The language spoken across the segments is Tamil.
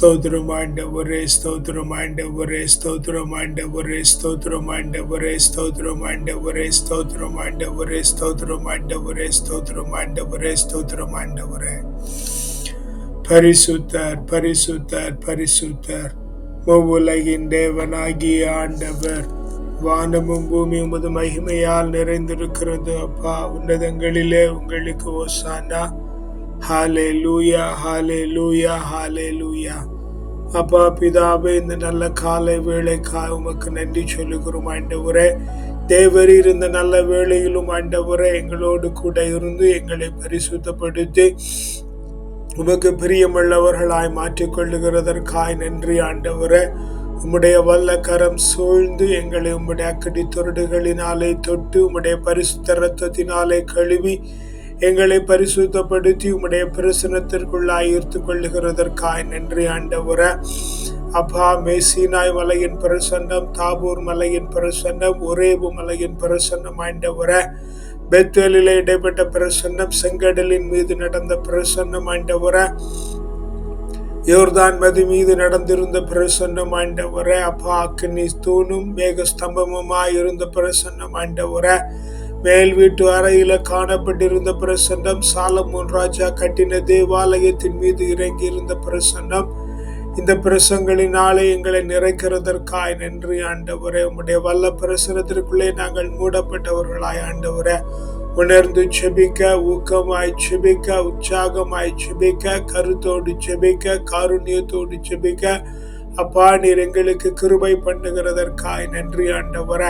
ஸ்தோத்திரம் ஆண்டவரே ஸ்தோத்திரம் ஆண்டவரே ஸ்தோத்திரம் ஆண்டவரே ஸ்தோத்திரம் ஆண்டவரே ஸ்தோத்திரம் ஆண்டவரே ஸ்தோத்திரம் ஆண்டவரே ஸ்தோத்திரம் ஆண்டவரே ஸ்தோத்திரம் ஆண்டவரே ஸ்தோத்திரம் ஆண்டவரே. பரிசுத்தர் பரிசுத்தர் பரிசுத்தர். மூவுலகின் தேவனாகிய ஆண்டவர் வானமும் பூமி உமது மகிமையால் நிறைந்திருக்கிறது அப்பா. உன்னதங்களிலே உங்களுக்கு ஓசானா ஹாலே லூயா ஹாலே அப்பா பிதாவே இந்த நல்ல காலை வேலைக்காக உமக்கு நன்றி சொல்லுகிறோம் ஆண்டவரே. தேவர் இருந்த நல்ல வேளையிலும் ஆண்டவரே எங்களோடு கூட இருந்து எங்களை பரிசுத்தப்படுத்தி உமக்கு பிரியமுள்ளவர்களாய் மாற்றிக்கொள்ளுகிறதற்காய் நன்றி ஆண்டவரே. உம்முடைய வல்ல கரம் சூழ்ந்து எங்களை உம்முடைய அக்கடி தொருடுகளினாலே தொட்டு உம்முடைய பரிசுத்த ரத்தத்தினாலே கழுவி எங்களை பரிசுத்தப்படுத்தி உம்முடைய பிரசனத்திற்குள்ளாய் ஈர்த்து கொள்ளுகிறதற்காய் நன்றி ஆண்டவர. அப்பா மேசினாய் மலையின் பிரசன்னம் தாபூர் மலையின் பிரசன்னம் ஒரேபு மலையின் பிரசன்னம் ஆண்டவர. பெத்தேலிலே இடைப்பட்ட பிரசன்னம் செங்கடலின் மீது நடந்த பிரசன்னம் ஆண்டவர. யோர்தான் மதி மீது நடந்திருந்த பிரசன்னம் ஆண்டவர. அப்பா அக்கினி தூணும் மேக ஸ்தம்பமுமாய் இருந்த பிரசன்னம் ஆண்டவர. மேல் வீட்டு அறையில காணப்பட்டிருந்த பிரசன்னம் சாலமோன் ராஜா கட்டின தேவாலயத்தின் மீது இறங்கி இருந்த பிரசன்னம் இந்த பிரசங்களினாலே எங்களை நிறைக்கிறதற்காய் நன்றி ஆண்டவரே உம்முடைய வல்ல பிரசனத்திற்குள்ளே நாங்கள் மூடப்பட்டவர்களாய் ஆண்டவரே உணர்ந்து செபிக்க ஊக்கமாய் செபிக்க உற்சாகமாய் செபிக்க கருத்தோடு செபிக்க காருண்யத்தோடு செபிக்க அப்பா நீர் எங்களுக்கு கிருபை பண்ணுகிறதற்காய் நன்றி ஆண்டவர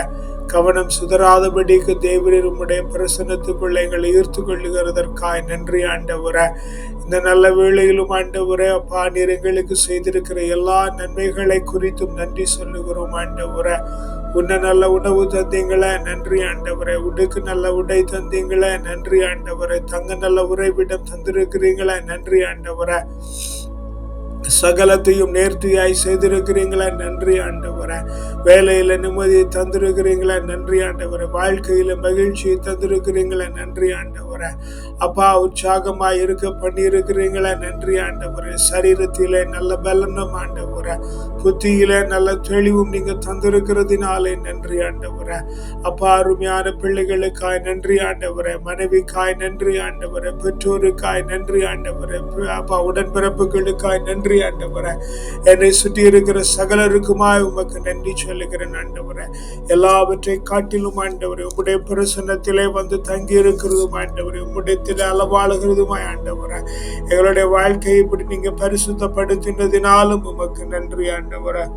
கவனம் சுதராதபடிக்கு தேவரீர் உம்முடைய பிரசனத்துக்குள்ள எங்களை ஈர்த்து கொள்ளுகிறதற்காய் நன்றி ஆண்டவர. இந்த நல்ல வேளையிலும் ஆண்டவரே அப்பா நீர் எங்களுக்கு செய்திருக்கிற எல்லா நன்மைகளை குறித்தும் நன்றி சொல்லுகிறோம் ஆண்டவர. உன்ன நல்ல உணவு தந்தீங்களே நன்றி ஆண்டவரே. உடுக்கு நல்ல உடை தந்தீங்களே நன்றி ஆண்டவரே. தங்க நல்ல உறைவிடம் தந்திருக்கிறீங்களே நன்றி ஆண்டவரே. சகலத்தையும் நேர்த்தியாய் செய்திருக்கிறீங்களா நன்றி ஆண்டவர. வேலையில நிம்மதியை தந்திருக்கிறீங்களா நன்றி ஆண்டவர. வாழ்க்கையில மகிழ்ச்சியை தந்திருக்கிறீங்களா நன்றி ஆண்டவர. அப்பா உற்சாகமா இருக்க பண்ணியிருக்கிறீங்களா. நன்றி ஆண்டவரே. சரீரத்திலே நல்ல பலனும் ஆண்டவரை. புத்தியில நல்ல தெளிவும் நீங்க தந்திருக்கிறதுனாலே நன்றி ஆண்டவரை. அப்பா அருமையான பிள்ளைகளுக்காய் நன்றி ஆண்டவரை. மனைவிக்காய் நன்றி ஆண்டவரை. பெற்றோருக்காய் நன்றி ஆண்டவரை. அப்பா உடன்பிறப்புகளுக்காய் நன்றி ஆண்டவரை. என்னை சுற்றி இருக்கிற சகலருக்குமாய் உமக்கு நன்றி சொல்லுகிறேன் ஆண்டவரை. எல்லாவற்றை காட்டிலும் ஆண்டவரை உங்களுடைய பிரசன்னத்திலே வந்து தங்கி இருக்கிறதும் ஆண்டவர். உம்முடைய அளவாளுகிறதுமாய் ஆண்டவரே. எங்களுடைய வாழ்க்கையை இப்படி நீங்க பரிசுத்தப்படுத்தினதினாலும் உமக்கு நன்றி ஆண்டவரே.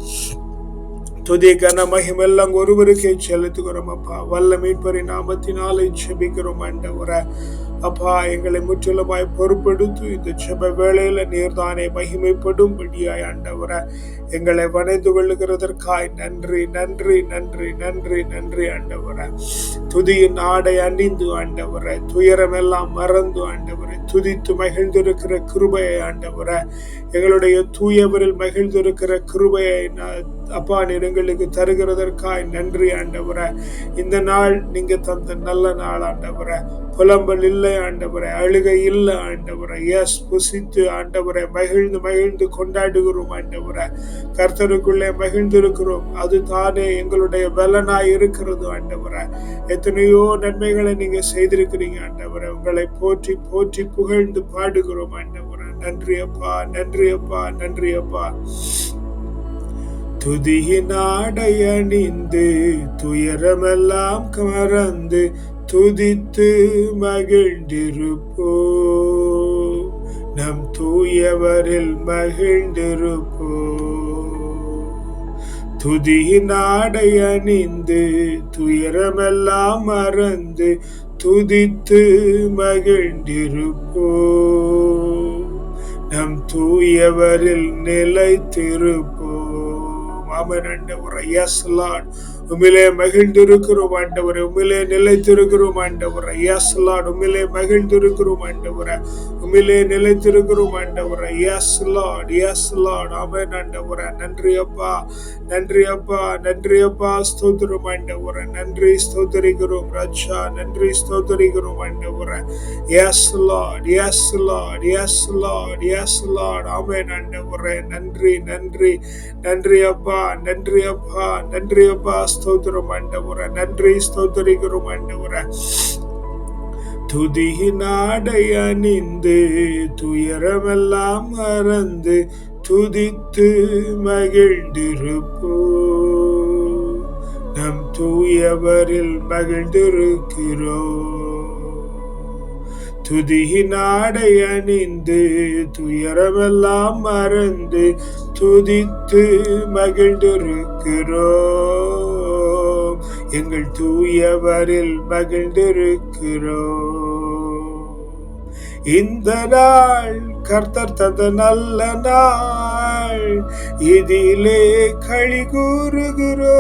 துதி கன மகிமெல்லாம் ஒருவருக்கே செலுத்துகிறோம் அப்பா. வல்ல மீட்பரை நாமத்தினாலே செபிக்கிறோம் ஆண்டவரை. அப்பா எங்களை முற்றிலுமாய் பொறுப்பெடுத்து இந்த செப வேளையில நீர்தானே மகிமைப்படும்படியாய் ஆண்டவர. எங்களை வணைந்து கொள்ளுகிறதற்காய் நன்றி நன்றி நன்றி நன்றி நன்றி ஆண்டவர. துதியின் ஆடை அணிந்து ஆண்டவர துயரமெல்லாம் மறந்து ஆண்டவர துதித்து மகிழ்ந்திருக்கிற கிருபையை ஆண்டவர. எங்களுடைய தூயவரில் மகிழ்ந்திருக்கிற கிருபையை அப்பா எங்களுக்கு தருகிறதற்காய் நன்றி ஆண்டவர. இந்த நாள் நீங்க தந்த நல்ல நாள் ஆண்டவர. புலம்பல் இல்லை ஆண்டவரை. அழுகை இல்லை ஆண்டவரை. எஸ் புசித்து ஆண்டவரை மகிழ்ந்து மகிழ்ந்து கொண்டாடுகிறோம் ஆண்டவரை. கர்த்தருக்குள்ளே மகிழ்ந்திருக்கிறோம். அது தானே எங்களுடைய பலனாய் இருக்கிறது ஆண்டவரை. எத்தனையோ நன்மைகளை நீங்க செய்திருக்கிறீங்க ஆண்டவரை. உங்களை போற்றி போற்றி புகழ்ந்து பாடுகிறோம் ஆண்டவரை. நன்றி அப்பா. நன்றி அப்பா. நன்றி அப்பா. துதியின் ஆடை அணிந்து துயரமெல்லாம் மறந்து துதித்து மகிழ்ந்திருப்போ நம் தூயவரில் மகிழ்ந்திருப்போ துதியின் ஆடை அணிந்து துயரமெல்லாம் மறந்து துதித்து மகிழ்ந்திருப்போ நம் தூயவரில் நிலைத்திருப்போம். அவன் ஆண்டவரை. எஸ் லார்ட் உமிலே மகிழ்ந்திருக்கிறோம் ஆண்டவரை. உமிலே நிலைத்திருக்கிறோம் ஆண்டவரை. எஸ் லார்ட் உமிலே மகிழ்ந்திருக்கிறோம் ஆண்டவரை. உம உம்மிலே நிலைத்திருக்கிறோம் ஆண்டவரை. Yes lord yes lord amen ஆண்டவரை. நன்றி அப்பா. நன்றி அப்பா. நன்றி அப்பா. ஸ்தோத்திரம் ஆண்டவரை. நன்றி ஸ்தோத்தரிக்கிறோம் ரட்சா நன்றி ஸ்தோத்தரிக்கிறோம் ஆண்டவரை. Yes lord yes lord yes lord yes lord amen ஆண்டவரை. நன்றி நன்றி. நன்றி அப்பா. நன்றி அப்பா. நன்றி அப்பா. ஸ்தோத்திரம் ஆண்டவரை. நன்றி ஸ்தோத்தரிக்கிறோம் ஆண்டவரை. துதியினாடை அணிந்து துயரமெல்லாம் மறந்து துதித்து மகிழ்ந்திருப்போ நம் தூயவரில் மகிழ்ந்திருக்கிறோ துதியினாடை அணிந்து துயரமெல்லாம் மறந்து துதித்து மகிழ்ந்திருக்கிறோம். எங்கள் தூயவரில் மகிழ்ந்திருக்கிறோம். இந்த நாள் கர்த்தர் தந்த நல்ல நாள். இதிலே கழி கூறுகிறோம்.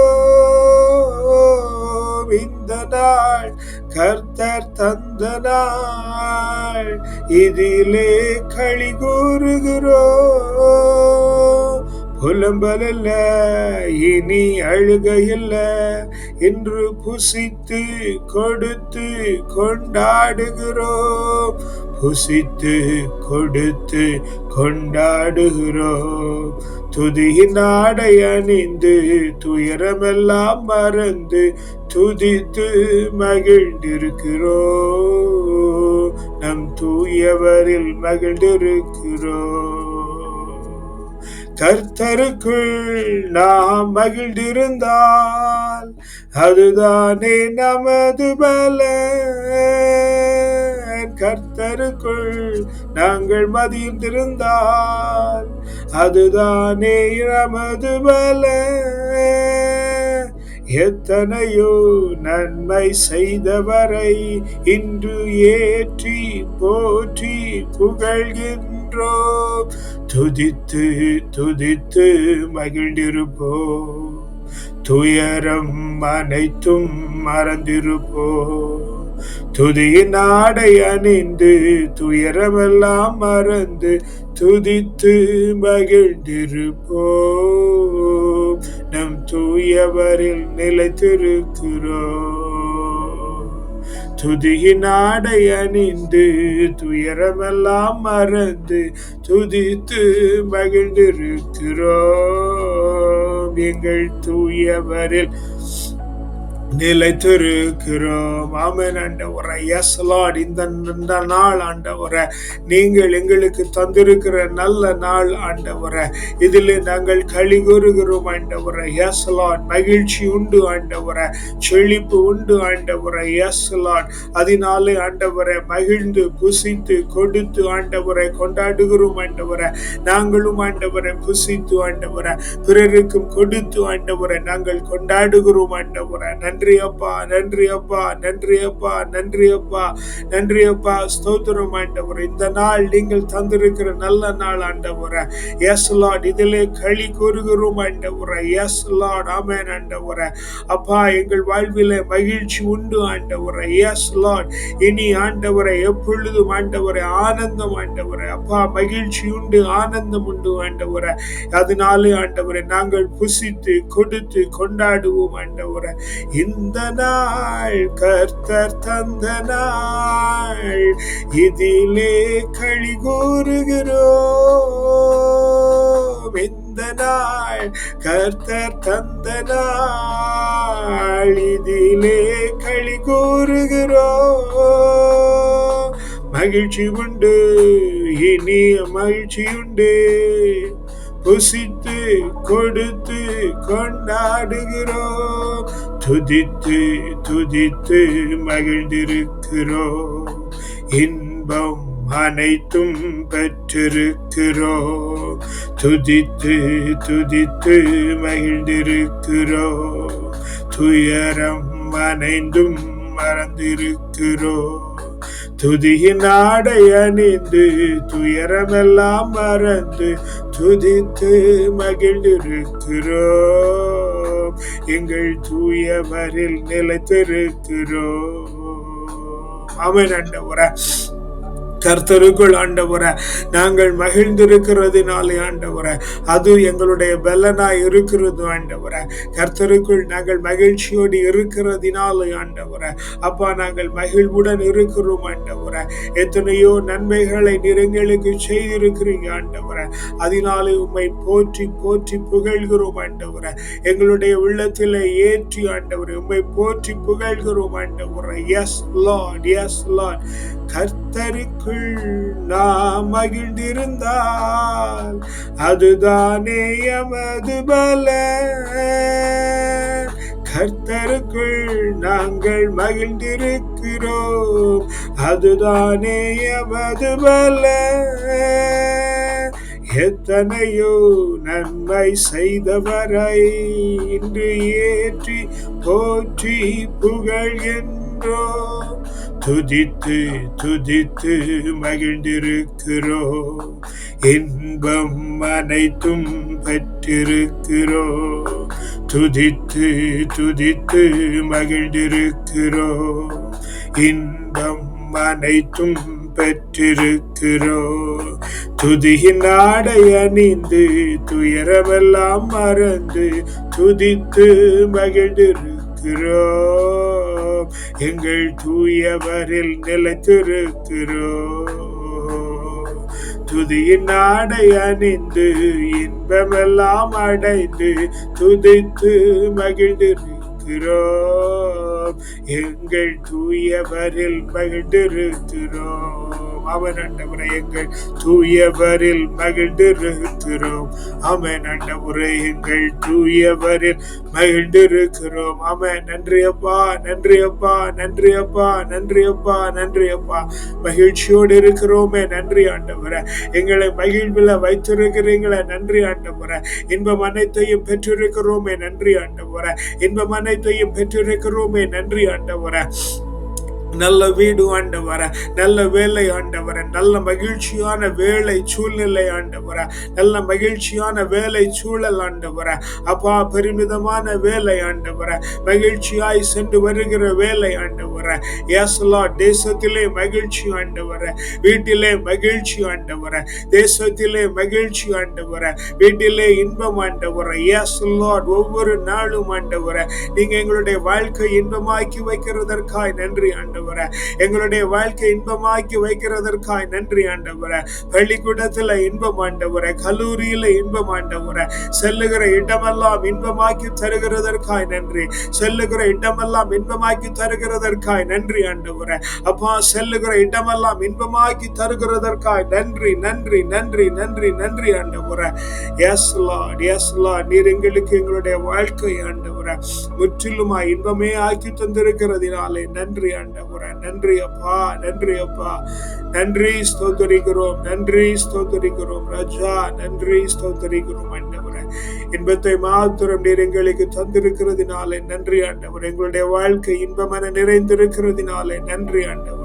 இந்த நாள் கர்த்தர் தந்த நாள். இதிலே கழி கூறுகிறோம். புலம்பல் இல்ல இனி அழுகையில்ல. என்று புசித்து கொடுத்து கொண்டாடுகிறோம். புசித்து கொடுத்து கொண்டாடுகிறோம். துதியின் ஆடை அணிந்து துயரமெல்லாம் மறந்து துதித்து மகிழ்ந்திருக்கிறோம். நம் தூயவரில் மகிழ்ந்திருக்கிறோம். கர்த்தருக்குள் நாம் மகிழ்ந்திருந்தால் அதுதானே நமது பல கர்த்தருக்குள் நாங்கள் மதிர்ந்திருந்தால் அதுதானே நமது பல எத்தனையோ நன்மை செய்தவரை இன்று ஏற்றி போற்றி புகழ்கின்றோம் துதித்து துதித்து மகிழ்ந்திருப்போம். துயரம் அனைத்தும் மறந்திருப்போம். துதியின் ஆடை அணிந்து துயரமெல்லாம் மறந்து துதித்து மகிழ்ந்திருப்போம். நம் தூயவரில் நிலைத்திருக்கிறோம். துதியின் ஆடை அணிந்து துயரமெல்லாம் மறந்து துதித்து மகிழ்ந்திருக்கிறோம். எங்கள் தூயவரில் நிலைத்திருக்கிறோம். ஆமேன் ஆண்டவரை. எஸ் லார்ட் இந்த இந்த நாள் ஆண்டவரை. நீங்கள் எங்களுக்கு தந்திருக்கிற நல்ல நாள் ஆண்டவரை. இதில் நாங்கள் களி கூறுகிறோம் ஆண்டவரை. எஸ் லார்ட் மகிழ்ச்சி உண்டு ஆண்டவரை. செழிப்பு உண்டு ஆண்டவரை. எஸ் லார்ட் அதனாலே ஆண்டவரை மகிழ்ந்து புசித்து கொடுத்து ஆண்டவரை கொண்டாடுகிறோம் ஆண்டவரை. நாங்களும் ஆண்டவரை புசித்து ஆண்டவரை. பிறருக்கும் கொடுத்து ஆண்டவரை நாங்கள் கொண்டாடுகிறோம் ஆண்டவரை. நன்றி. அப்பா நன்றி அப்பா நன்றி அப்பா நன்றி அப்பா நன்றி அப்பா ஸ்தோத்திரம் ஆண்டவர் இந்த நாள் நீங்கள் தந்திருக்கிற நல்ல நாள் ஆண்டவர. எஸ் லார்ட் இதிலே களி கூறுகிறோம் ஆண்டவர. Yes Lord amen ஆண்டவர. அப்பா எங்கள் வாழ்விலே மகிழ்ச்சி உண்டு ஆண்டவர. எஸ் லார்ட் இனி ஆண்டவரை எப்பொழுதும் ஆண்டவரை ஆனந்தம் ஆண்டவரை. அப்பா மகிழ்ச்சி உண்டு ஆனந்தம் உண்டு ஆண்டவர. அதனாலே ஆண்டவரை நாங்கள் புசித்து கொடுத்து கொண்டாடுவோம் ஆண்டவரை. இந்த நாள் கர்த்தர் தந்த நாள். இதிலே களி கூறுகிறோம். இந்த நாள் கர்த்தர் தந்த நாள். இதிலே களி கூறுகிறோம். மகிழ்ச்சி உண்டு இனிய மகிழ்ச்சி உண்டு. புசித்து கொடுத்து கொண்டாடுகிறோம். துதித்து துதித்து மகிழ்ந்திருக்கிறோம். இன்பம் அனைத்தும் பெற்றிருக்கிறோம். துதித்து துதித்து மகிழ்ந்திருக்கிறோம். துயரம் அனைந்தும் மறந்திருக்கிறோம். துதியின் ஆடை அணிந்து துயரமெல்லாம் மறந்து துதித்து மகிழ்ந்திருக்கிறோம். எங்கள் தூயவரில் நிலைத்திருக்கிறோம். அவன் ஆண்டவரே. கர்த்தருக்குள் ஆண்டவர நாங்கள் மகிழ்ந்திருக்கிறதுனாலே ஆண்டவர அது எங்களுடைய பலனாய் இருக்கிறது ஆண்டவர. கர்த்தருக்குள் நாங்கள் மகிழ்ச்சியோடு இருக்கிறதுனால ஆண்டவர அப்பா நாங்கள் மகிழ்வுடன் இருக்கிறோம் ஆண்டவர. எத்தனையோ நன்மைகளை நிறங்களுக்கு செய்திருக்கிறீங்க ஆண்டவர. அதனாலே உம்மை போற்றி போற்றி புகழ்கிறோம் ஆண்டவர. எங்களுடைய உள்ளத்தில் ஏற்றி ஆண்டவரை உம்மை போற்றி புகழ்கிறோம் ஆண்டவர. எஸ் லார்ட் எஸ் லார்ட் கர்த்தருக்குள் நாம் மகிழ்ந்திருந்தால் அதுதானே எமது பல கர்த்தருக்குள் நாங்கள் மகிழ்ந்திருக்கிறோம் அதுதானே எமது பல எத்தனையோ நன்மை செய்தவரை இன்று ஏற்றி போற்றி மகிழ்ந்திருக்கிறோம் துதித்து துதித்து மகிழ்ந்திருக்கிறோம் இன்பம் அனைத்தும் பெற்றிருக்கிறோம் துதித்து துதித்து மகிழ்ந்திருக்கிறோம் இன்பம் அனைத்தும் பெற்றிருக்கிறோம் துதியின் ஆடை அணிந்து துயரமெல்லாம் மறந்து துதித்து மகிழ்ந்திருக்கிறோம் எங்கள் தூயவரில் நிலைத்திருக்கிறோம். துதியின் ஆடை அணிந்து இன்பமெல்லாம் அடைந்து துதித்து மகிழ்ந்திருக்கிறோம். எங்கள் தூயவரில் மகிழ்ந்திருக்கிறோம். அவன் அண்டவரை எங்கள் தூயவரில் மகிழ்ந்திருக்கிறோம். அவன் அண்டவரை எங்கள் தூயவரில் மகிழ்ந்திருக்கிறோம். அவன் நன்றி அப்பா நன்றி அப்பா நன்றி அப்பா நன்றி அப்பா நன்றி அப்பா. மகிழ்ச்சியோடு இருக்கிறோமே நன்றி ஆண்டவரை. எங்களை மகிழ்வில் வைத்திருக்கிறீங்களே நன்றி ஆண்டவரை. இன்பம் அனைத்தையும் பெற்றிருக்கிறோமே நன்றி ஆண்டவரை. இன்பம் அனைத்தையும் பெற்றிருக்கிறோமே நன்றி ஆண்டவரை. நல்ல வீடு ஆண்டவர நல்ல வேலை ஆண்டவர நல்ல மகிழ்ச்சியான வேலை சூழ்நிலை ஆண்டவர நல்ல மகிழ்ச்சியான வேலை சூழல் ஆண்டவர அப்பா பெருமிதமான வேலை ஆண்டவர மகிழ்ச்சியாய் சென்று வருகிற வேலை ஆண்டவர ஏசலா தேசத்திலே மகிழ்ச்சி ஆண்டவர வீட்டிலே மகிழ்ச்சி ஆண்டவர தேசத்திலே மகிழ்ச்சி ஆண்டவர வீட்டிலே இன்பம் ஆண்டவர ஏசலா ஒவ்வொரு நாளும் ஆண்டவர நீங்க எங்களுடைய வாழ்க்கை இன்பமாக்கி வைக்கிறதற்காய் நன்றி ஆண்டவர. எங்களுடைய வாழ்க்கை இன்பமாக்கி வைக்கிறதற்காய் நன்றி ஆண்டவர. பள்ளிக்கூடத்துல இன்பம் ஆண்டவர. கல்லூரியில இன்பம் ஆண்டவர. செல்லுகிற இடமெல்லாம் இன்பமாக்கி தருகிறதற்காய் நன்றி. செல்லுகிற இடமெல்லாம் இன்பமாக்கி தருகிறதற்காய் நன்றி ஆண்டவர. அப்பா செல்லுகிற இடமெல்லாம் இன்பமாக்கி தருகிறதற்காய் நன்றி நன்றி நன்றி நன்றி நன்றி ஆண்டவர. எஸ் லார்ட் எஸ் லார்ட் நீர் எங்களுக்கு எங்களுடைய வாழ்க்கை ஆண்டவர. முற்றிலுமாய் இன்பமே ஆக்கி தந்திருக்கிறதினாலே நன்றி ஆண்டவர. நன்றி அப்பா நன்றி அப்பா. நன்றி ஸ்தோத்தரிக்கிறோம் நன்றி ஸ்தோத்தரிக்கிறோம் ராஜா நன்றி ஸ்தோத்தரிக்கிறோம் ஆண்டவரே. இன்பத்தை மாத்திரம் நீர் எங்களுக்கு தந்திருக்கிறதுனாலே நன்றி ஆண்டவர். எங்களுடைய வாழ்க்கை இன்பமென நிறைந்திருக்கிறதுனாலே நன்றி ஆண்டவரே.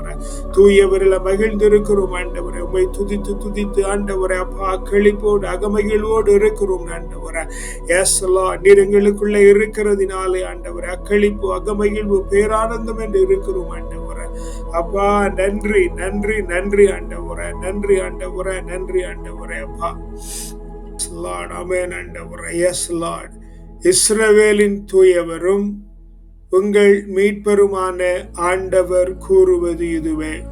தூயவரில் மகிழ்ந்திருக்கிறோம் ஆண்டவரே. உண்மை துதித்து துதித்து ஆண்டவரை அப்பா கழிப்போடு அகமகிழ்வோடு இருக்கிறோம் ஆண்டவரை. ஏசலா நீர் எங்களுக்குள்ளே இருக்கிறதுனாலே ஆண்டவரே அக்களிப்பு அகமகிழ்வு பேரானந்தம் என்று இருக்கிறோம் ஆண்டவர். அப்பா நன்றி நன்றி நன்றி ஆண்டவரை நன்றி ஆண்டவரை நன்றி ஆண்டவரை அப்பா. லார்ட் அமேன் ஆண்டவரை. எஸ் லார்ட் இஸ்ரவேலின் தூயவரும் உங்கள் மீட்பருமான ஆண்டவர் கூறுவது இதுவே.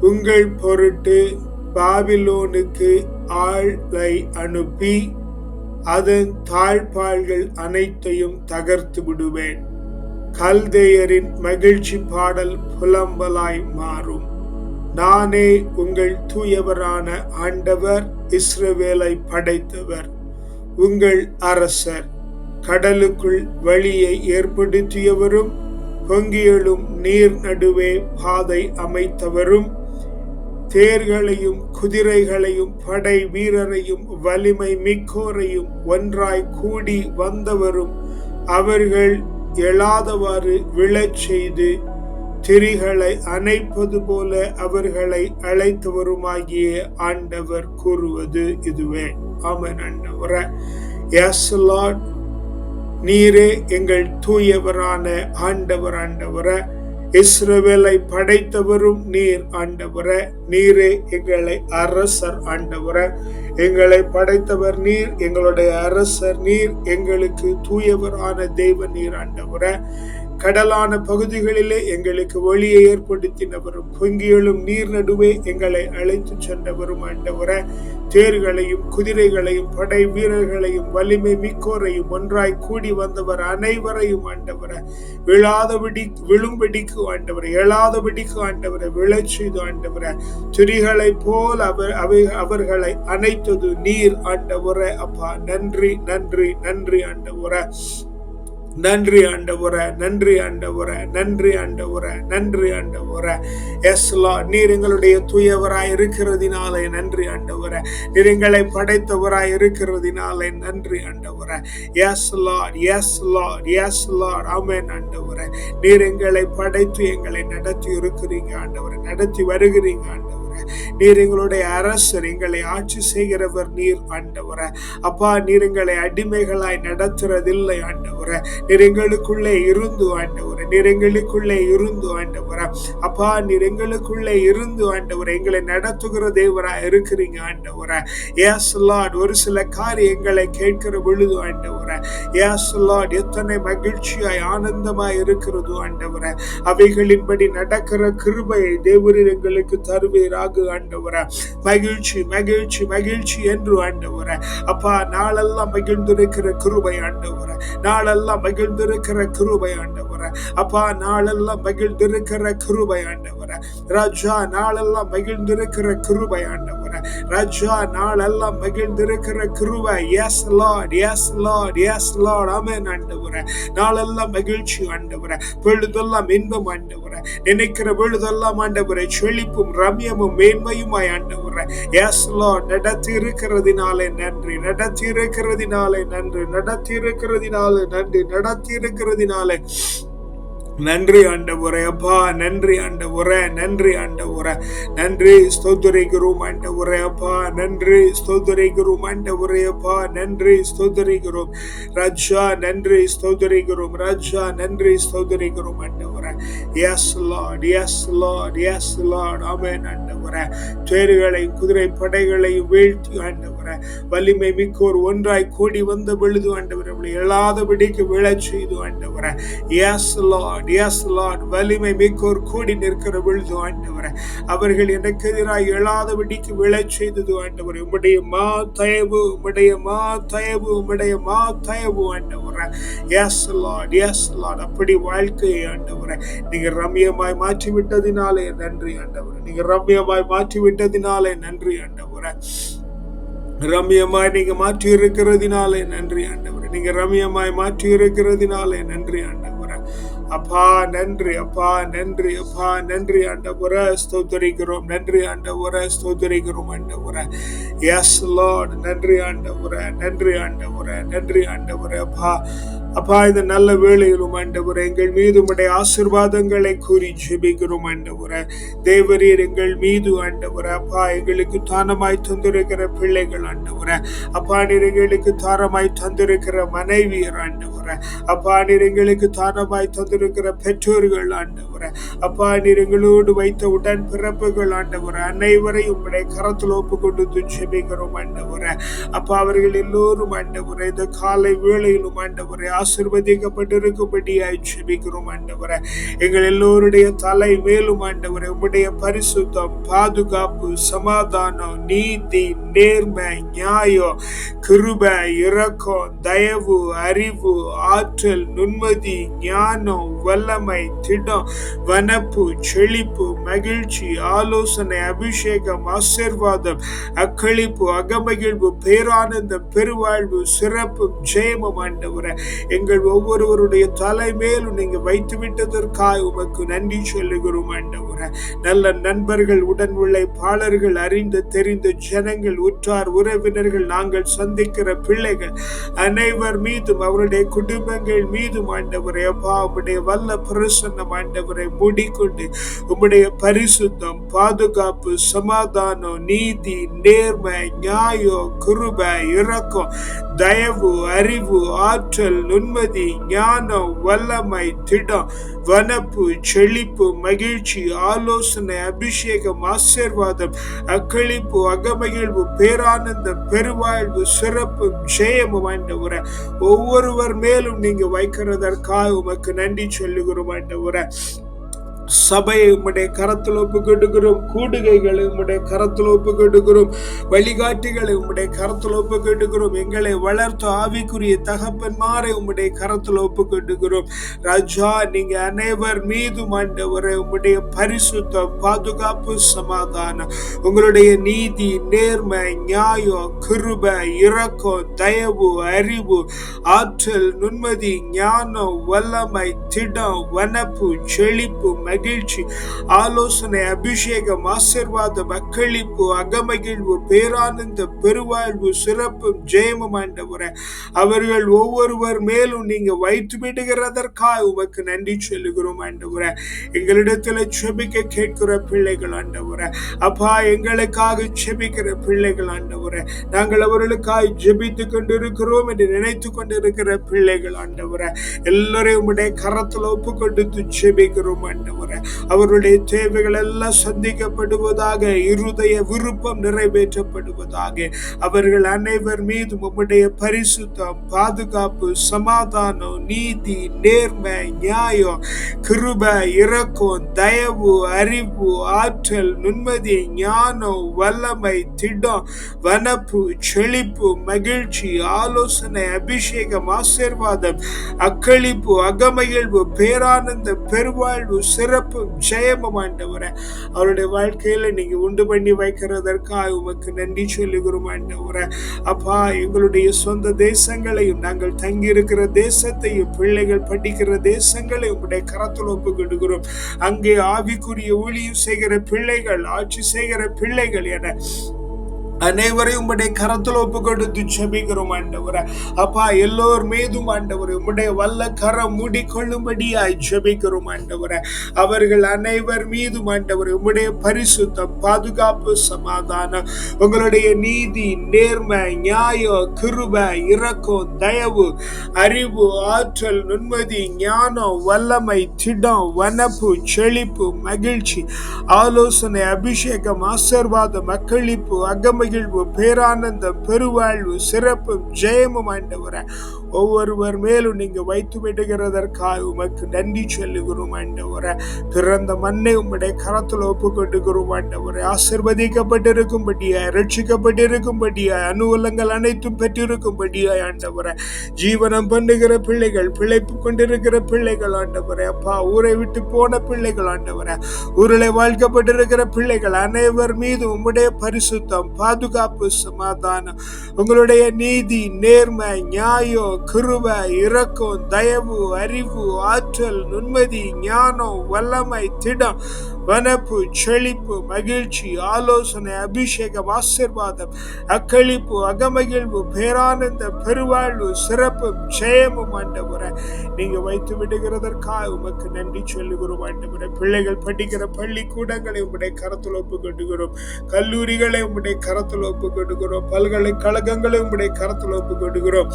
உங்கள் பொருட்டு பாபிலோனுக்கு ஆளை அனுப்பி அதன் தாழ்பாள்கள் அனைத்தையும் தகர்த்து விடுவேன். கல்தேயரின் மகிழ்ச்சி பாடல் புலம்பலாய் மாறும். நானே உங்கள் தூயவரான ஆண்டவர் இஸ்ரவேலை படைத்தவர். உங்கள் அரசர் கடலுக்குள் வழியை ஏற்படுத்தியவரும் பொங்கியலும் நீர் நடுவே பாதை அமைத்தவரும் தேர்களையும் குதிரைகளையும் படை வீரரையும் வலிமை மிக்கோரையும் ஒன்றாய் கூடி வந்தவரும் அவர்கள் எழாதவாறு விழச் செய்து திரிகளை அணைப்பது போல அவர்களை அழைத்தவருமாகிய ஆண்டவர் கூறுவது இதுவே. ஆமன் ஆண்டவர எஸ் லார்ட் நீரே எங்கள் தூயவரான ஆண்டவர் ஆண்டவரை. இஸ்ரவேலை படைத்தவரும் நீர் ஆண்டவர. நீரே எங்களை அரசர் ஆண்டவர. எங்களை படைத்தவர் நீர் எங்களுடைய அரசர் நீர் எங்களுக்கு தூயவரான தெய்வ நீர் ஆண்டவர. கடலான பகுதிகளிலே எங்களுக்கு ஒளியை ஏற்படுத்தினவரும் பொங்கியலும் நீர் நடுவே எங்களை அழைத்து சென்றவரும் ஆண்டவர. தேர்களையும் குதிரைகளையும் படை வீரர்களையும் வலிமை மிக்கோரையும் ஒன்றாய் கூடி வந்தவர் அனைவரையும் ஆண்டவர. விழாதபடி விழும்படிக்கு ஆண்டவர் எழாதபடிக்கு ஆண்டவரை விழச் செய்து ஆண்டவர. துரிகளை போல் அவர் அவை அவர்களை அனைத்தது நீர் ஆண்டவர. அப்பா நன்றி நன்றி நன்றி ஆண்டவர. நன்றி ஆண்டவர நன்றி ஆண்டவர நன்றி ஆண்டவர நன்றி ஆண்டவர. எஸ்லா நீர் எங்களுடைய தூயவராய் இருக்கிறதினாலே நன்றி ஆண்டவர. நீர் எங்களை படைத்தவராய் இருக்கிறதினாலே நன்றி ஆண்டவர. Yes lord yes lord yes lord amen ஆண்டவர. நீர் எங்களை படைத்து எங்களை நடத்தி இருக்கிறீங்க ஆண்டவர. நடத்தி வருகிறீங்க ஆண்டவர. நீர் எங்களுடைய அரசர் எங்களை ஆட்சி செய்கிறவர் நீர் ஆண்டவர. அப்பா நீர் எங்களை அடிமைகளாய் நடத்துறதில்லை ஆண்டவர. நீர் எங்களுக்குள்ளே இருந்து ஆண்டவர. நீர் எங்களுக்குள்ளே இருந்து ஆண்டவர. அப்பா நீர் எங்களுக்குள்ளே இருந்து ஆண்டவர. எங்களை நடத்துகிற தேவரா இருக்கிறீங்க ஆண்டவர. எஸ் லார்ட் ஒரு சில காரியங்களை கேட்கிற பொழுது ஆண்டவர. எஸ் லார்ட் எத்தனை மகிழ்ச்சியாய் ஆனந்தமாய் இருக்கிறது ஆண்டவர. அவைகளின்படி நடக்கிற கிருபையை தேவரீர் எங்களுக்கு தருவீரா தருவீராக ஆண்டவர. மகிழ்ச்சி மகிழ்ச்சி மகிழ்ச்சி என்று ஆண்டவர. அப்பா நாளெல்லாம் மகிழ்ந்திருக்கிற கிருபை ஆண்டவர. நாளெல்லாம் மகிழ்ந்திருக்கிற கிருபை ஆண்டவர. அப்பா நாளெல்லாம் மகிழ்ந்திருக்கிற கிருபை ஆண்டவர. ராஜா நாளெல்லாம் மகிழ்ந்திருக்கிற கிருபை ஆண்டவர. ரஜா நாளெல்லாம் மகிழ்ந்திருக்கிற கிருவை yes lord yes lord yes lord amen ஆண்டவர. நாளெல்லாம் மகிழ்ச்சி ஆண்டவர. பொழுதெல்லாம் இன்பம் ஆண்டவர. நினைக்கிற பொழுதெல்லாம் ஆண்டவரை செழிப்பும் ரம்யமும் மேன்மையுமாய் ஆண்டவர. எஸ் லார்ட் நடத்தி இருக்கிறதினாலே நன்றி. நடத்தி இருக்கிறதினாலே நன்றி. நடத்தி இருக்கிறதினாலே நன்றி. நடத்தி இருக்கிறதினாலே நன்றி ஆண்ட உரை அப்பா நன்றி ஆண்ட உரை நன்றி ஆண்ட உரை நன்றி ஸ்தோத்துரைக்கிறோம் ஆண்ட உரை அப்பா நன்றி ஸ்தோத்துரைக்கிறோம் ஆண்ட உரை அப்பா நன்றி ஸ்தோத்துரைக்கிறோம். ராஜா நன்றி ஸ்தோத்துரைக்கிறோம் ராஜா நன்றி ஸ்தோத்துரைக்கிறோம் ஆண்ட உரை yes lord yes lord yes lord amen ஆண்ட உரை தேர்களை குதிரை படைகளை வீழ்த்தி ஆண்ட ஆண்டவரே வலிமை மிக்கோர் ஒன்றாய் கூடி வந்த பொழுது ஆண்டவர். அவளை எழாதபடிக்கு விழச் செய்து ஆண்டவர. எஸ் லார்ட் எஸ் லார்ட் வலிமை மிக்கோர் கூடி நிற்கிற பொழுது ஆண்டவர. அவர்கள் எனக்கு எதிராக எழாதபடிக்கு விழச் செய்தது ஆண்டவர். உம்முடைய மா தயவு உம்முடைய மா தயவு உம்முடைய மா தயவு ஆண்டவர. எஸ் லார்ட் எஸ் லார்ட் அப்படி வாழ்க்கையை ஆண்டவர. நீங்க ரம்யமாய் மாற்றி விட்டதினாலே நன்றி ஆண்டவரே. நீங்க ரம்யமாய் மாற்றி விட்டதினாலே நன்றி ஆண்டவர. ரம்யமாய் நீங்க மாற்றி இருக்கிறதினாலே நன்றி ஆண்டவரே. நீங்க ரம்யமாய் மாற்றி இருக்கிறதுனாலே நன்றி ஆண்டவரே. அப்பா நன்றி அப்பா நன்றி அப்பா நன்றி ஆண்டவரே. ஸ்தோத்தரிக்கிறோம் நன்றி ஆண்டவரே. ஸ்தோத்தரிக்கிறோம் ஆண்டவரே. எஸ் லார்ட் நன்றி ஆண்டவரே நன்றி ஆண்டவரே நன்றி ஆண்டவரே அப்பா. அப்பா இந்த நல்ல வேளையிலும் ஆண்டவரே எங்கள் மீது உடைய ஆசிர்வாதங்களை கூறி ஜெபிக்கிறோம் ஆண்டவரே. தேவரீர் எங்கள் மீது ஆண்டவரே அப்பா எங்களுக்கு தானமாய் தந்திருக்கிற பிள்ளைகள் ஆண்டவரே. அப்பா நீர் எங்களுக்கு தாரமாய் தந்திருக்கிற மனைவியர் ஆண்டவரே. அப்பா நீர் எங்களுக்கு தானமாய் தந்திருக்கிற பெற்றோர்கள் ஆண்டவரே. அப்பா நீர் எங்களோடு வைத்த உடன் பிறப்புகள் ஆண்டவரே. அனைவரையும் உடைய கரத்தில் ஒப்பு கொண்டு ஜெபிக்கிறோம் ஆண்டவரே. அப்பா அவர்கள் எல்லோரும் ஆண்டவரே இந்த காலை வேளையிலும் ஆண்டவரே ஆசிர்வதிக்கப்பட்டிருக்கும்படியாய் ஜெபிக்கிறோம் ஆண்டவரை. எங்கள் எல்லோருடைய தலை மேலும் ஆண்டவரை உம்முடைய பரிசுத்தம் பாதுகாப்பு சமாதானம் நீதி நேர்மை நியாயம் கிருப இரக்கம் தயவு அறிவு ஆற்றல் நுண்மதி ஞானம் வல்லமை திடம் வனப்பு செழிப்பு மகிழ்ச்சி ஆலோசனை அபிஷேகம் ஆசிர்வாதம் அக்களிப்பு அகமகிழ்வு பேரானந்தம் பெருவாழ்வு சிறப்பு ஜெயமும் ஆண்டவரை. எங்கள் ஒவ்வொருவருடைய தலை நீங்க வைத்து விட்டதற்காக உமக்கு நன்றி சொல்லுகிறோம் ஆண்டவரே. நல்ல நண்பர்கள் உடன் உழைப்பாளர்கள் அறிந்து தெரிந்த ஜனங்கள் உற்றார் உறவினர்கள் நாங்கள் சந்திக்கிற பிள்ளைகள் அனைவர் மீதும் அவருடைய குடும்பங்கள் மீதும் ஆண்டவரை அப்பா உம்முடைய வல்ல பிரசன்னம் ஆண்டவரை மூடிக்கொண்டு உம்முடைய பரிசுத்தம் பாதுகாப்பு சமாதானம் நீதி நேர்மை நியாயம் கிருபை இரக்கம் தயவு அறிவு ஆற்றல் உண்மதி ஞானம் வல்லமை திடம் வனப்பு செழிப்பு மகிழ்ச்சி ஆலோசனை அபிஷேகம் ஆசீர்வாதம் அக்களிப்பு அகமகிழ்வு பேரானந்தம் பெருவாழ்வு சிறப்பு ஜெயமும் ஆண்டவரே ஒவ்வொருவர் மேலும் நீங்க வைக்கிறதற்காக உமக்கு நன்றி சொல்லுகிறோம் ஆண்டவரே. சபையை உம்முடைய கரத்தில் ஒப்பு கூடுகைகளை உம்முடைய கரத்தில் ஒப்பு கெடுக்கிறோம் வழிகாட்டிகளை உம்முடைய கரத்தில் ஒப்பக்கெடுக்கிறோம் எங்களை வளர்த்து ஆவிக்குரிய தகப்பன்மாரை உம்முடைய கரத்தில் ஒப்பு ராஜா நீங்க அனைவர் மீதும் ஆண்டவரை உம்முடைய பரிசுத்தம் பாதுகாப்பு சமாதானம் உங்களுடைய நீதி நேர்மை நியாயம் கிருப இரக்கம் தயவு அறிவு ஆற்றல் நுண்மதி ஞானம் வல்லமை திடம் வனப்பு செழிப்பு மகிழ்ச்சி. ஆலோசனை அபிஷேகம் ஆசிர்வாதம் அக்களிப்பு அகமகிழ்வு பேரானந்த பெருவாழ்வு சிறப்பும் ஜெயமும் ஆண்டவரே. அவர்கள் ஒவ்வொருவர் மேலும் நீங்க வைத்து விடுகிறதற்காக உமக்கு நன்றி சொல்லுகிறோம் ஆண்டவரே. எங்களிடத்துல செபிக்க கேட்கிற பிள்ளைகள் ஆண்டவரே. அப்பா எங்களுக்காக செபிக்கிற பிள்ளைகள் ஆண்டவரே. நாங்கள் அவர்களுக்காக ஜெபித்து கொண்டிருக்கிறோம் என்று நினைத்து கொண்டிருக்கிற பிள்ளைகள் ஆண்டவரே. எல்லோரையும் உடைய கரத்துல ஒப்பு கொடுத்து ஜெபிக்கிறோம் ஆண்டவரே. அவருடைய தேவைகள் எல்லாம் சந்திக்கப்படுவதாக இருதய விருப்பம் நிறைவேற்றப்படுவதாக. அவர்கள் அனைவர் மீது உம்முடைய பரிசுத்தம் பாதுகாப்பு சமாதானம் நீதி நேர்மை நியாயம் கிருப இரக்கம் தயவு அறிவு ஆற்றல் நுண்மதி ஞானம் வல்லமை திடம் வனப்பு செழிப்பு மகிழ்ச்சி ஆலோசனை அபிஷேகம் ஆசீர்வாதம் அக்களிப்பு அகமகிழ்வு பேரானந்த பெருவாழ்வு சிறப்பு ஜெயமும் ஆண்டவரை. அவருடைய வாழ்க்கையில நீங்க உண்டு பண்ணி வைக்கிறதற்காக உமக்கு நன்றி சொல்லுகிறோம் ஆண்டவரை. அப்பா எங்களுடைய சொந்த தேசங்களையும் நாங்கள் தங்கி இருக்கிற தேசத்தையும் பிள்ளைகள் படிக்கிற தேசங்களையும் உங்களுடைய கரத்தில் ஒப்புக்கிடுகிறோம் அங்கே ஆவிக்குரிய ஊழியம் செய்கிற பிள்ளைகள் ஆட்சி செய்கிற பிள்ளைகள் என அனைவரையும் உம்முடைய கரத்தில் ஒப்பு கொடுத்து செபிக்கிறோம் ஆண்டவரை. அப்பா எல்லோர் மீதும் ஆண்டவரை உம்முடைய வல்ல கரம் மூடிக்கொள்ளும்படியாய் செபிக்கிறோம் ஆண்டவரை. அவர்கள் அனைவர் மீதும் ஆண்டவரை உம்முடைய பரிசுத்தம் பாதுகாப்பு சமாதானம் உங்களுடைய நீதி நேர்மை நியாயம் கிருப இரக்கம் தயவு அறிவு ஆற்றல் நுண்மதி ஞானம் வல்லமை திடம் வனப்பு செழிப்பு மகிழ்ச்சி ஆலோசனை அபிஷேகம் ஆசீர்வாதம் மக்களிப்பு மகிழ்வு பேரானந்தம் பெருவாழ்வு சிறப்பும் ஜெயமும் ஆண்டவரை. ஒவ்வொருவர் மேலும் நீங்க வைத்து விடுகிறதற்காக உமக்கு நன்றி சொல்லுகிறோம் ஆண்டவரை. பிறந்த மண்ணை உம்முடைய கரத்தில் ஒப்புக்கொண்டுகிறோம் ஆண்டவரை. ஆசிர்வதிக்கப்பட்டிருக்கும்படியாய் ரட்சிக்கப்பட்டிருக்கும்படியாய் அனுகூலங்கள் அனைத்தும் பெற்றிருக்கும்படியாய் ஆண்டவரை. ஜீவனம் பண்ணுகிற பிள்ளைகள் பிழைப்பு கொண்டிருக்கிற பிள்ளைகள் ஆண்டவரை. அப்பா ஊரை விட்டு போன பிள்ளைகள் ஆண்டவரை. ஊரில் வாழ்க்கப்பட்டிருக்கிற பிள்ளைகள் அனைவர் மீது உம்முடைய பரிசுத்தம் பாதுகாப்பு சமாதானம் உங்களுடைய நீதி நேர்மை நியாயம் கிருப இரக்கம் தயவு அறிவு ஆற்றல் நுண்மதி ஞானம் வல்லமை திடம் வனப்பு செழிப்பு மகிழ்ச்சி ஆலோசனை அபிஷேகம் ஆசிர்வாதம் அக்களிப்பு அகமகிழ்வு பேரானந்த பெருவாழ்வு சிறப்பு ஜெயமும் ஆண்டவரை. நீங்க வைத்து விடுகிறதற்காக உமக்கு நன்றி சொல்லுகிறோம் ஆண்டவரை. பிள்ளைகள் படிக்கிற பள்ளிக்கூடங்களை உங்களுடைய கரத்தில் ஒப்புக்கொண்டுகிறோம் கல்லூரிகளை உங்களுடைய கரத்தில் ஒப்புக்கொண்டுகிறோம் பல்கலைக்கழகங்களை உங்களுடைய கரத்தில் ஒப்புக்கொண்டுகிறோம்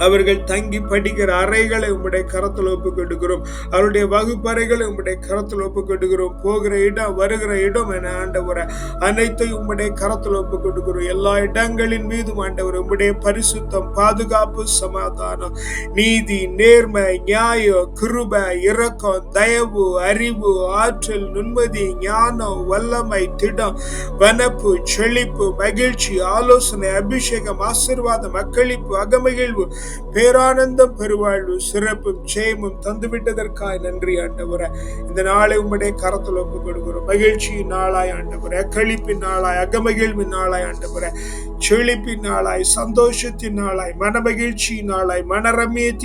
அவர்கள் தங்கி படிக்கிற அறைகளை உம்முடைய கரத்தில் ஒப்புக்கொண்டுகிறோம் அவருடைய வகுப்பறைகளை உம்முடைய கரத்தில் ஒப்புக்கொண்டுகிறோம் போகிற இடம் வருகிற இடம் என ஆண்டவரை அனைத்தையும் உம்முடைய கரத்தில் ஒப்புக்கொண்டுகிறோம் எல்லா இடங்களின் மீதும் ஆண்டவர் உம்முடைய பரிசுத்தம் பாதுகாப்பு சமாதானம் நீதி நேர்மை நியாயம் கிருப இரக்கம் தயவு அறிவு ஆற்றல் நுண்மதி ஞானம் வல்லமை திடம் வனப்பு செழிப்பு மகிழ்ச்சி ஆலோசனை அபிஷேகம் ஆசீர்வாதம் அக்களிப்பு அகமகிழ்வு பேரானந்தம் பெருவாழ்வு சிறப்பும் ஜெயமும் தந்துவிட்டதற்காய் நன்றி ஆண்டவர. இந்த நாளை உம்முடைய கரத்தில் ஒப்புக் கொடுக்கிறோம் மகிழ்ச்சியின் நாளாய் ஆண்டவர. கழிப்பின் நாளாய் அகமகிழ்வின் நாளாய் ஆண்டவர. செழிப்பின் நாளாய் சந்தோஷத்தின் நாளாய் மனமகிழ்ச்சியின் நாளாய்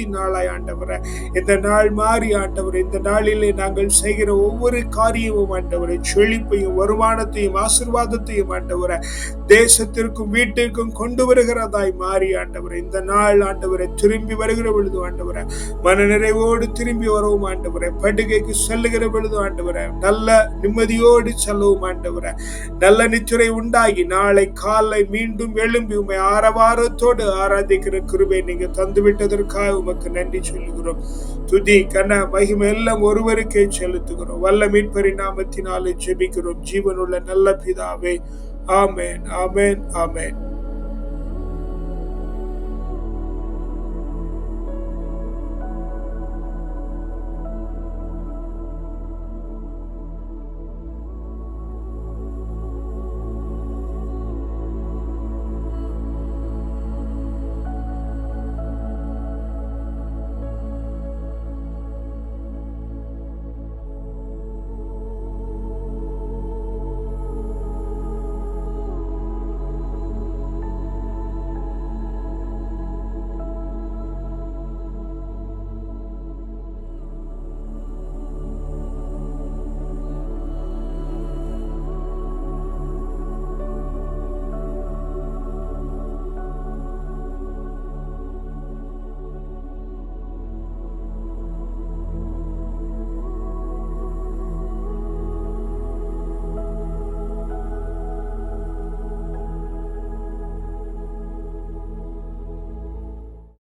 நாளாய் ஆண்டவரை இந்த நாள் மாறி ஆண்டவர் இந்த நாளிலே நாங்கள் செய்கிற ஒவ்வொரு காரியமும் ஆண்டவரை செழிப்பையும் வருமானத்தையும் ஆசிர்வாதத்தையும் ஆண்டவரை தேசத்திற்கும் வீட்டிற்கும் கொண்டு வருகிறதாய் மாறி ஆண்டவரை இந்த நாள் ஆண்டவரை திரும்பி வருகிற பொழுது ஆண்டவரை மன நிறைவோடு திரும்பி வரவும் ஆண்டவரை படுகைக்கு செல்லுகிற பொழுது ஆண்டவரை நல்ல நிம்மதியோடு செல்லவும் ஆண்டவரை நல்ல நிச்சுரை உண்டாகி நாளை காலை மீண்டும் மீண்டும் எழும்பி உண்மை ஆரவாரத்தோடு ஆராதிக்கிற கிருபை நீங்க தந்து விட்டதற்காக உமக்கு நன்றி சொல்லுகிறோம். துதி கன மகிமை எல்லாம் ஒருவருக்கே செலுத்துகிறோம். வல்ல மீட்பரி நாமத்தினாலே ஜெபிக்கிறோம். ஜீவனுள்ள நல்ல பிதாவே ஆமேன் ஆமேன் ஆமேன்.